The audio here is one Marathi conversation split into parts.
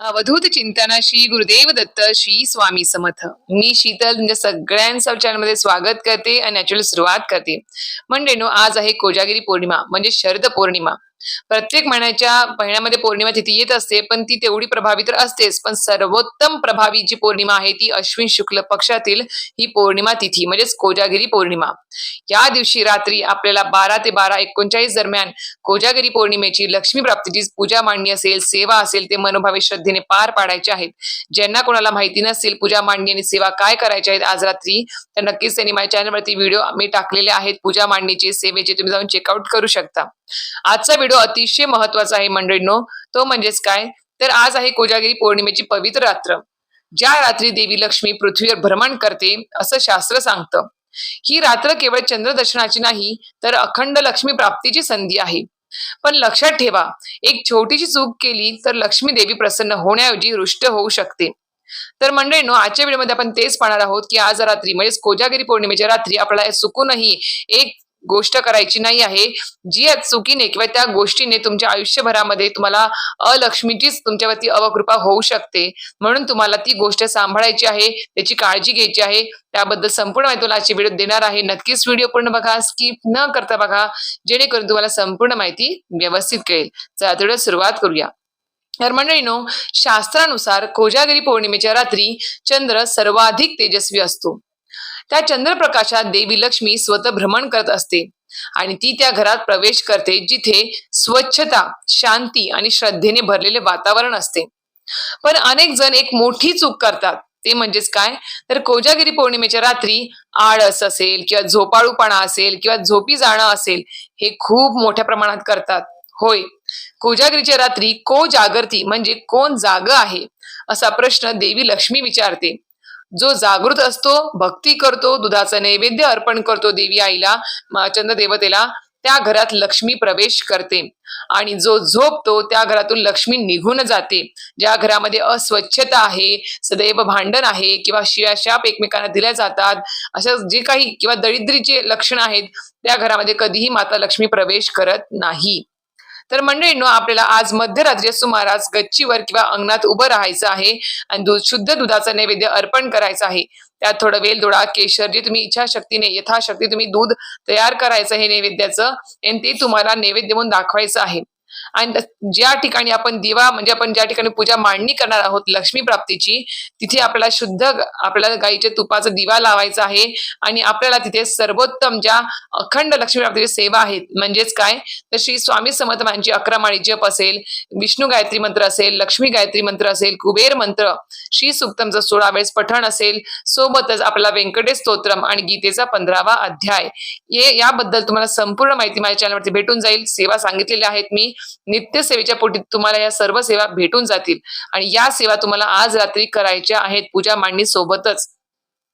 अवधूत चिंतना श्री गुरुदेव दत्त श्री स्वामी समर्थ. मी शीतल तुमच्या सगळ्यांचं चॅनलमध्ये स्वागत करते आणि नॅचरल सुरुवात करते. म्हणजे नो आज आहे कोजागिरी पौर्णिमा म्हणजे शरद पौर्णिमा. प्रत्येक महिन्याच्या महिन्यामध्ये पौर्णिमा तिथी येत असते पण ती तेवढी प्रभावी तर असतेच. पण सर्वोत्तम प्रभावी जी पौर्णिमा आहे ती अश्विन शुक्ल पक्षातील ही पौर्णिमा तिथी म्हणजेच कोजागिरी पौर्णिमा. या दिवशी रात्री आपल्याला बारा ते बारा एकोणचाळीस दरम्यान कोजागिरी पौर्णिमेची लक्ष्मी प्राप्तीची पूजा मांडणी असेल सेवा असेल ते मनोभावे श्रद्धेने पार पाडायचे आहेत. ज्यांना कोणाला माहिती नसेल पूजा मांडणी आणि सेवा काय करायच्या आहेत आज रात्री तर नक्कीच त्यांनी माझ्या चॅनलवरती व्हिडिओ मी टाकलेले आहेत. पूजा मांडणीचे सेवेचे तुम्ही जाऊन चेकआउट करू शकता. आजचा व्हिडिओ अतिशय महत्त्वाचा आहे मंडळींनो. तो म्हणजेच काय? तर आज आहे कोजागिरी पौर्णिमेची पवित्र रात्र. ज्या रात्री देवी लक्ष्मी पृथ्वीवर भ्रमण करते असं शास्त्र सांगतं. ही रात्र केवळ चंद्रदर्शनाची नाही तर अखंड लक्ष्मी प्राप्तीची संधी आहे. पण लक्षात ठेवा एक छोटीशी चूक केली तर लक्ष्मी देवी प्रसन्न होण्याऐवजी रुष्ट होऊ शकते. तर मंडळींनो आजच्या व्हिडिओमध्ये आपण तेच पाहणार आहोत की आज रात्री म्हणजेच कोजागिरी पौर्णिमेच्या रात्री आपल्याला चुकूनही एक गोष्ट करायची नाही आहे. जी चुकीने किंवा त्या गोष्टीने तुमच्या आयुष्यभरामध्ये तुम्हाला अलक्ष्मीचीच तुमच्यावरती अवकृपा होऊ शकते. म्हणून तुम्हाला ती गोष्ट सांभाळायची आहे त्याची काळजी घ्यायची आहे. त्याबद्दल संपूर्ण माहिती तुला आजची व्हिडिओ देणार आहे. नक्कीच व्हिडिओ पूर्ण बघा स्किप न करता बघा. जेणेकरून तुम्हाला संपूर्ण माहिती व्यवस्थित कळेल. चला थोडं सुरुवात करूया. तर मंडळीनो शास्त्रानुसार कोजागिरी पौर्णिमेच्या रात्री चंद्र सर्वाधिक तेजस्वी असतो. त्या चंद्रप्रकाशात देवी लक्ष्मी स्वतः भ्रमण करत असते. आणि ती त्या घरात प्रवेश करते जिथे स्वच्छता शांती आणि श्रद्धेने भरलेले वातावरण असते. पण अनेक जण एक मोठी चूक करतात. ते म्हणजेच काय? तर कोजागिरी पौर्णिमेच्या रात्री आळस असेल किंवा झोपाळूपणा असेल किंवा झोपी जाणं असेल हे खूप मोठ्या प्रमाणात करतात. होय कोजागिरीच्या रात्री को जागृती म्हणजे कोण जाग आहे? असा प्रश्न देवी लक्ष्मी विचारते. जो जागृत असतो भक्ती करतो दुधाचं नैवेद्य अर्पण करतो देवी आईला चंद्र चंद्रदेवतेला त्या घरात लक्ष्मी प्रवेश करते. आणि जो झोपतो त्या घरातून लक्ष्मी निघून जाते. ज्या घरामध्ये अस्वच्छता आहे सदैव भांडण आहे किंवा शियाशाप एकमेकांना दिल्या जातात अशा जे काही किंवा दरिद्रीचे लक्षण आहेत त्या घरामध्ये कधीही माता लक्ष्मी प्रवेश करत नाही. तर मंडळींनो आपल्याला आज मध्यरात्रीच्या सुमारास गच्चीवर किंवा अंगणात उभं राहायचं आहे आणि दूध शुद्ध दुधाचा नैवेद्य अर्पण करायचं आहे. त्यात थोडं वेल दोडा केशर जे तुम्ही इच्छाशक्तीने यथाशक्ती तुम्ही दूध तयार करायचं हे नैवेद्याचं आणि ते तुम्हाला नैवेद्य म्हणून दाखवायचं आहे. आणि ज्या ठिकाणी आपण दिवा म्हणजे आपण ज्या ठिकाणी पूजा मांडणी करणार आहोत लक्ष्मी प्राप्तीची तिथे आपल्याला शुद्ध आपल्याला गाईच्या तुपाचा दिवा लावायचा आहे. आणि आपल्याला तिथे सर्वोत्तम ज्या अखंड लक्ष्मी प्राप्तीची सेवा आहेत म्हणजेच काय? तर श्री स्वामी समर्थ महाराजांची अकरा माळी जप असेल विष्णू गायत्री मंत्र असेल लक्ष्मी गायत्री मंत्र असेल कुबेर मंत्र श्री सुक्तमचं सोळा वेळेस पठण असेल सोबतच आपला व्यंकटेश स्तोत्रम आणि गीतेचा पंधरावा अध्याय. हे याबद्दल तुम्हाला संपूर्ण माहिती माझ्या चॅनलवरती भेटून जाईल. सेवा सांगितलेल्या आहेत मी. नित्य सेवेच्या पोटी तुम्हाला या सर्व सेवा भेटून जातील. आणि या सेवा तुम्हाला आज रात्री करायच्या आहेत पूजा मांडणी सोबतच.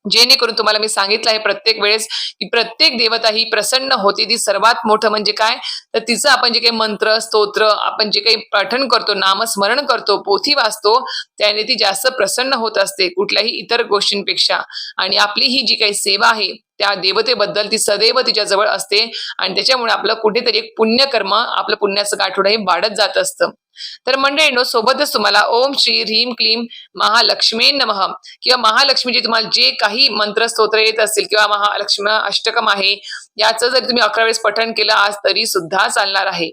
जेणेकरून तुम्हाला मी सांगितलं आहे प्रत्येक वेळेस की प्रत्येक देवता ही प्रसन्न होते. ती सर्वात मोठं म्हणजे काय? तर तिचं आपण जे काही मंत्र स्तोत्र आपण जे काही पठण करतो नामस्मरण करतो पोथी वाचतो त्याने ती जास्त प्रसन्न होत असते कुठल्याही इतर गोष्टींपेक्षा. आणि आपली ही जी काही सेवा आहे त्या देवतेबद्दल ती सदैव तिच्या जवळ असते आणि त्याच्यामुळे आपलं कुठेतरी एक पुण्यकर्म आपलं पुण्याचं गाठोडं हे वाढत जात असतं. तर मंडळींनो सोबतच तुम्हाला ओम श्री ह्रीम क्लीम महालक्ष्मी नमः किंवा महालक्ष्मीचे तुम्हाला जे काही मंत्र स्तोत्र येत असतील किंवा महालक्ष्मी अष्टकम आहे याचं जरी तुम्ही अकरा वेळेस पठण केलं आज तरी सुद्धा चालणार आहे.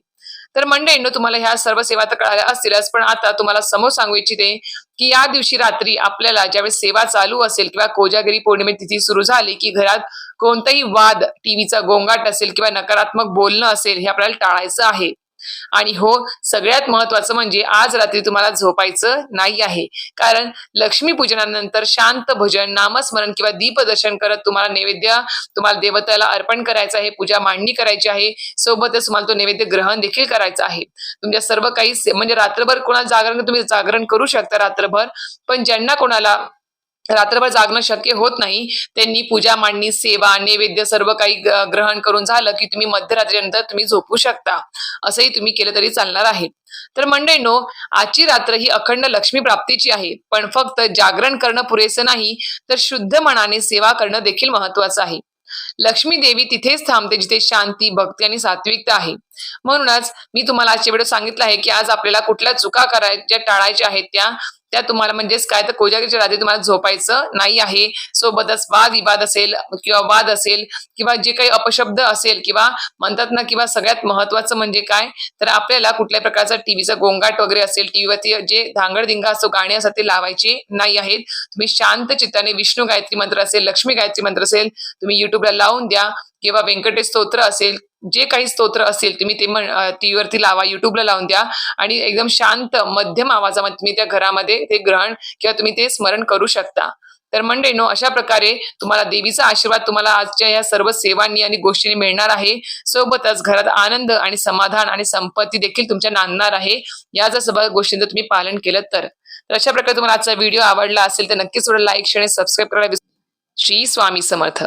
तर मंडळींनो तुम्हाला ह्या सर्व सेवा तर कळाल्या असतीलच पण आता तुम्हाला समोर सांगू इच्छिते की या दिवशी रात्री आपल्याला ज्यावेळेस सेवा चालू असेल किंवा कोजागिरी पौर्णिमे तिथी सुरू झाली की घरात कोणताही वाद टीव्हीचा गोंगाट असेल किंवा नकारात्मक बोलणं असेल हे आपल्याला टाळायचं आहे. आणि हो सगळ्यात महत्वाचं म्हणजे आज रात्री तुम्हाला झोपायचं नाही आहे. कारण लक्ष्मी पूजनानंतर शांत भजन नामस्मरण किंवा दीपदर्शन करत तुम्हाला नैवेद्य तुम्हाला देवताला अर्पण करायचं आहे पूजा मांडणी करायची आहे. सोबतच तुम्हाला तो नैवेद्य ग्रहण देखील करायचं आहे. तुमच्या सर्व काही म्हणजे रात्रभर कोणाला जागरण तुम्ही जागरण करू शकता रात्रभर. पण ज्यांना कोणाला रात्रभर जागणं शक्य होत नाही. त्यांनी पूजा मांडणी सेवा नैवेद्य सर्व काही ग्रहण करून झालं की तुम्ही मध्यरात्रीनंतर तुम्ही झोपू शकता. असंही तुम्ही केलं तरी चालणार आहे. तर मंडळींनो आजची रात्र ही अखंड लक्ष्मी प्राप्तीची आहे. पण फक्त जागरण करणं पुरेसं नाही तर शुद्ध मनाने सेवा करणं देखील महत्वाचं आहे. लक्ष्मी देवी तिथेच थांबते जिथे शांती भक्ती आणि सात्विकता आहे. म्हणूनच मी तुम्हाला आजच्या व्हिडिओ सांगितलं आहे की आज आपल्याला कुठल्या चुका करायच्या टाळायच्या आहेत त्या त्या तुम्हाला म्हणजेच काय तर कोजागरीच्या रात्री तुम्हाला झोपायचं नाही आहे. सोबतच वाद विवाद असेल किंवा वाद असेल किंवा जे काही अपशब्द असेल किंवा म्हणतात ना किंवा सगळ्यात महत्वाचं म्हणजे काय तर आपल्याला कुठल्याही प्रकारचा टीव्हीचा गोंगाट वगैरे असेल टीव्हीवरती जे धांगडधिंगा असतो गाणी असतात ते लावायचे नाही आहेत. तुम्ही शांत चित्ताने विष्णू गायत्री मंत्र असेल लक्ष्मी गायत्री मंत्र असेल तुम्ही युट्यूबला लावून द्या किंवा व्यंकटेश स्तोत्र असेल जे काही स्तोत्र असेल तुम्ही ते टीव्हीवरती लावा युट्यूबला लावून द्या. आणि एकदम शांत मध्यम आवाजामध्ये तुम्ही त्या घरामध्ये ते ग्रहण किंवा तुम्ही ते स्मरण करू शकता. तर मंडळीनो अशा प्रकारे तुम्हाला देवीचा आशीर्वाद तुम्हाला आजच्या या सर्व सेवांनी आणि गोष्टींनी मिळणार आहे. सोबतच घरात आनंद आणि समाधान आणि संपत्ती देखील तुमच्या नांदणार आहे. या जर सगळ्या गोष्टींचं तुम्ही पालन केलं तर. अशा प्रकारे तुम्हाला आजचा व्हिडिओ आवडला असेल तर नक्कीच लाईक शेअर सबस्क्राईब करायला श्री स्वामी समर्थ.